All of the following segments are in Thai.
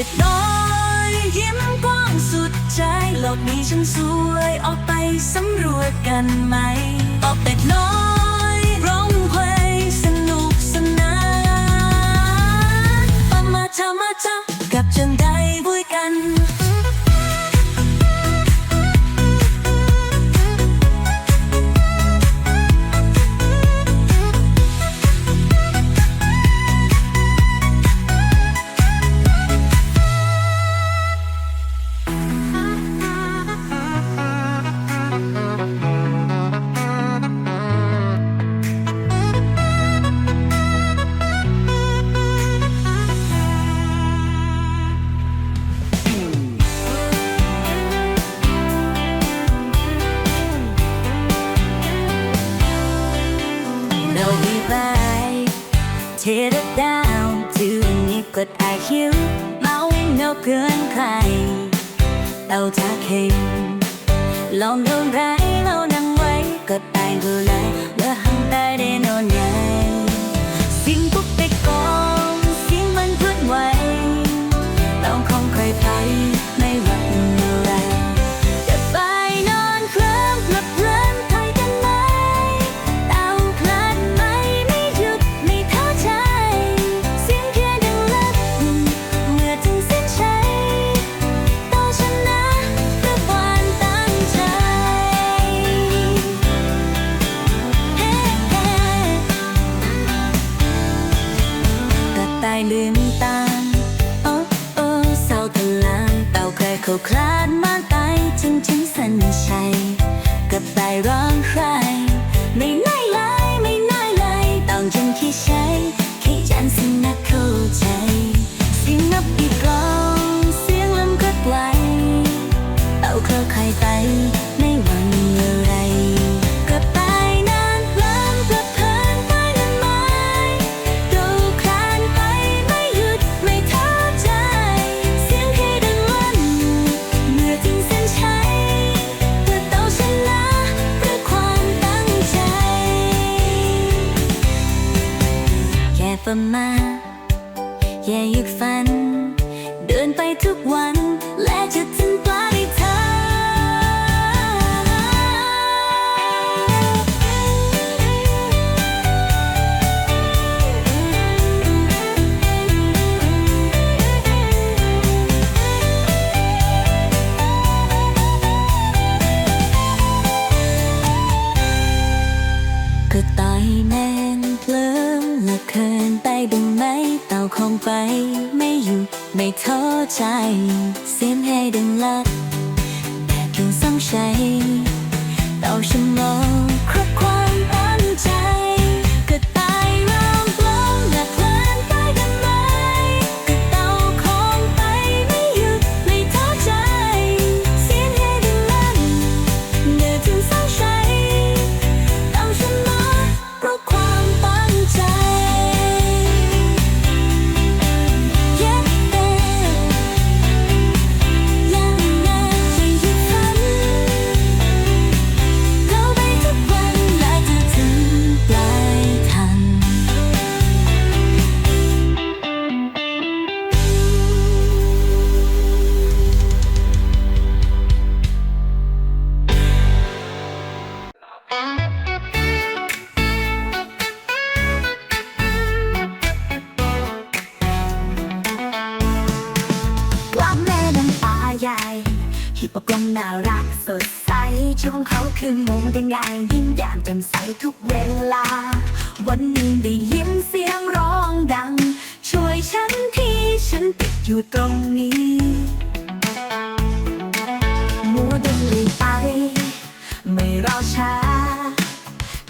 เป็ดน้อยยิ้มกว้างสุดใจโลกนี้ฉันสวยออกไปสำรวจกันไหมออกเป็ดน้อย วเพื่อนใคร เราทากเข่งลองดูไรเรานั่งไว้ก็ตายดูแล คงไปไม่อยู่ไม่เท้อใจ เสียงให้ดึงลักแต่เพียงสองใจเราฉันมองครอบครัารักสดใสช่วงเขาคือมุมแดงแดงยิ้มแย้มแจ่มใสทุกเวลา วันนี้ได้ยินเสียงร้องดัง ช่วยฉันที่ฉันติดอยู่ตรงนี้มัวดึงไป ไม่รอช้า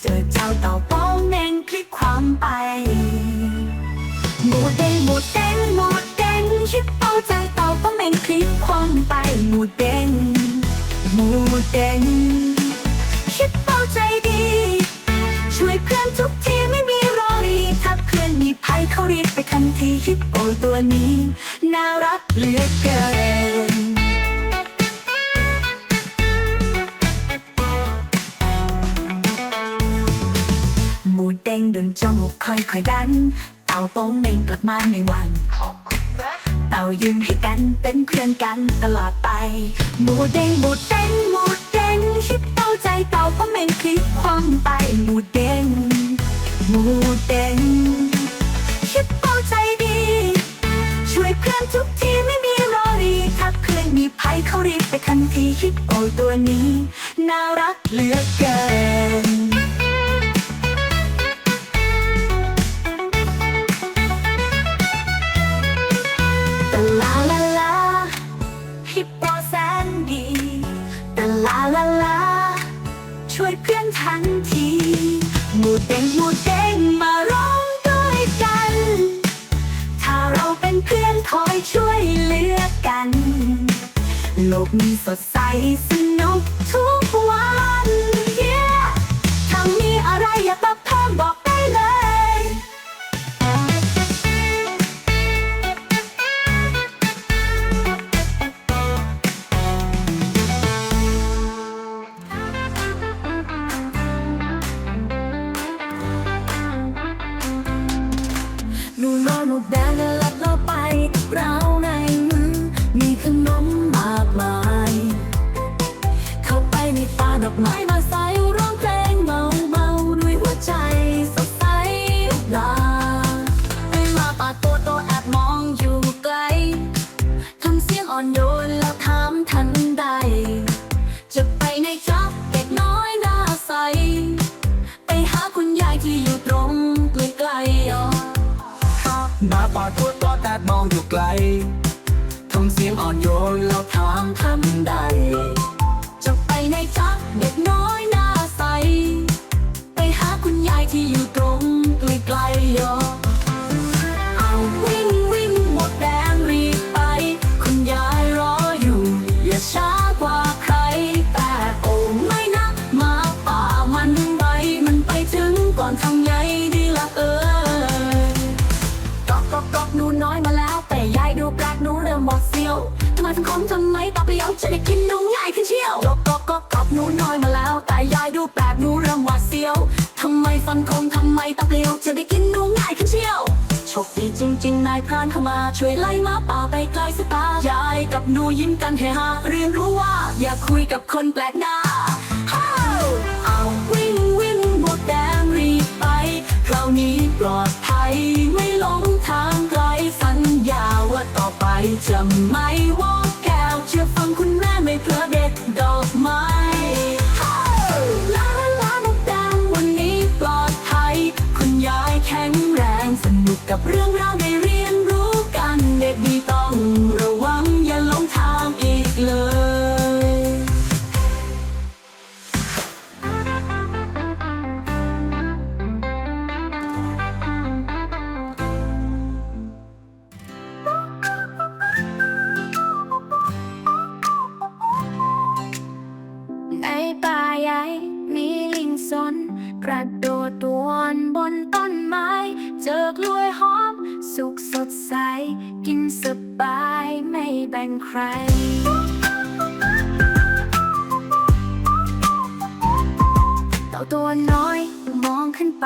เจอเจ้าเต่าป้องแมงคลิกความไป เด้งคิดเบาใจดี ช่วยเพื่อนทุกทีไม่มีรอรีถ้าเพื่อนมีภัยเขาเรียกไปทันทีฮิปโปตัวนี้ น่ารักเหลือเกินหมูเด้งดึงจมูกค่อยๆดัน เต่าโป้งเม่งกลับมาในวันเต่ายืนให้กันเป็นเพื่อนกันตลอดไป หมูเด้งหมูเด้ง หมูเด้งฮิปเต่าใจเต่าเพราะเม่งคลิกความไปหมูเด้งหมูเด้งฮิปเต่าใจดี ช่วยเพื่อนทุกทีไม่มีรอรีถ้าเพื่อนมีภัยเขารีบไปทันทีฮิปโปตัวนี้ น่ารักเหลือเกินตะลาลาลาฮิปโปแสนดีตะลาลาลา ช่วยเพื่อนทันที หมูเด้งหมูเด้งมาร้องด้วยกัน ถ้าเราเป็นเพื่อนคอยช่วยเหลือกัน โลกมีสดใสสนุกทุกวัน ไม้มาใส่ร้องเพลงเมาเมาด้วยหัวใจสดใสลาไปมาป่าตัวโตแอบมองอยู่ไกลทำเสียงอ่อนโยนแล้วถามทันใด จะไปในจับเด็กน้อยหน้าใส ไปหาคุณยายที่อยู่ตรงใกล้ๆอ๋อหมาป่าตัวต่อแต่มองอยู่ไกลทำเสียงอ่อนโยนแล้วถามทำใดจะไปในจัก เด็กน้อยหน้าใส ไปหาคุณยายที่อยู่ตรงใกลๆยอเอาวิ่งวิ่งหมดแดงรีบไป คุณยายรออยู่ อย่าช้ากว่าใคร แต่โอ้ไม่นะมาป่ามันไป มันไปถึงก่อนทำไงดีละเออกอกกอกกอกหนูน้อยมาแล้ว แต่ยายดูแปลกหนูเริ่มบอกเสียวทำไมถึงคมทำไมตาเปรี้ยวจะได้กินหนูง่ายขึ้นเชียว หนูน้อยมาแล้ว แต่ยายดูแปลกหนูเริ่มหวาดเสียวทำไมฟันคมทำไมตาเปรี้ยว จะได้กินหนูง่ายขึ้นเชียวโชคดีจริง ๆ นายพรานเข้ามาช่วยไล่มาป่าไปไกลสตายายกับหนูยิ้มกันเฮฮาเรียนรู้ว่า อย่าคุยกับคนแปลกหน้าเอาวิ่งวิ่งหมดแดงรีบไปคราวนี้ปลอดภัยไม่หลงทางไกลสัญญาว่าต่อไปจะไม่วอก กกับเรื่องราวได้เรียน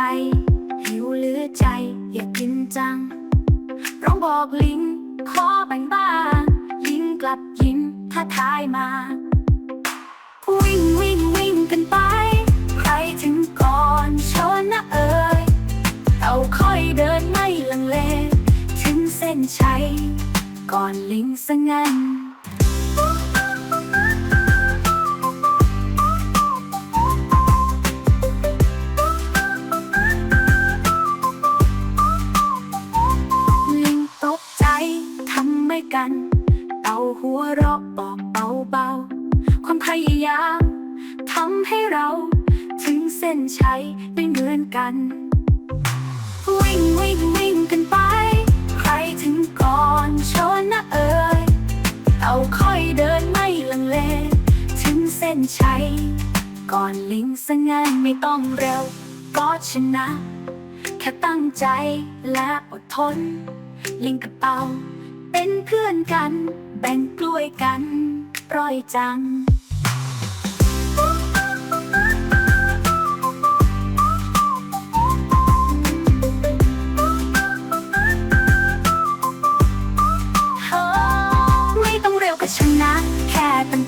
ไปหิวหลือใจอยากกินจัง ร้องบอกลิงขอแบ่งบ้างลิงกลับยิ้มท้าทายมา วิ่งวิ่งวิ่งกันไป ใครถึงก่อนชนนะเอ่ยเอาค่อยเดินไม่ลังเล ถึงเส้นชัยก่อนลิงสงัน ยายามทำให้เรา ถึงเส้นชัยไม่เหมือนกัน วิ่งวิ่งวิ่งกันไป ใครถึงก่อนชนนะเอ่ยเอาค่อยเดินไม่ลังเล ถึงเส้นชัย ก่อนลิงสงานไม่ต้องเร็ว ก็ชนะ แค่ตั้งใจและอดทน ลิงกับเต่าเป็นเพื่อนกัน แบ่งกล้วยกันร่อยจัง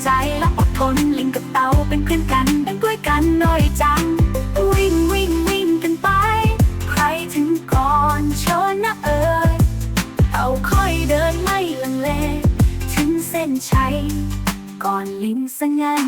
ใจและอดทนลิงกับเต่าเป็นเพื่อนกันเป็นด้วยกันหน่อยจัง วิ่งวิ่งวิ่งกันไป ใครถึงก่อนเชิญนะเอ่ยเต่าค่อยเดินไม่ลังเล ถึงเส้นชัยก่อนลิงสงัน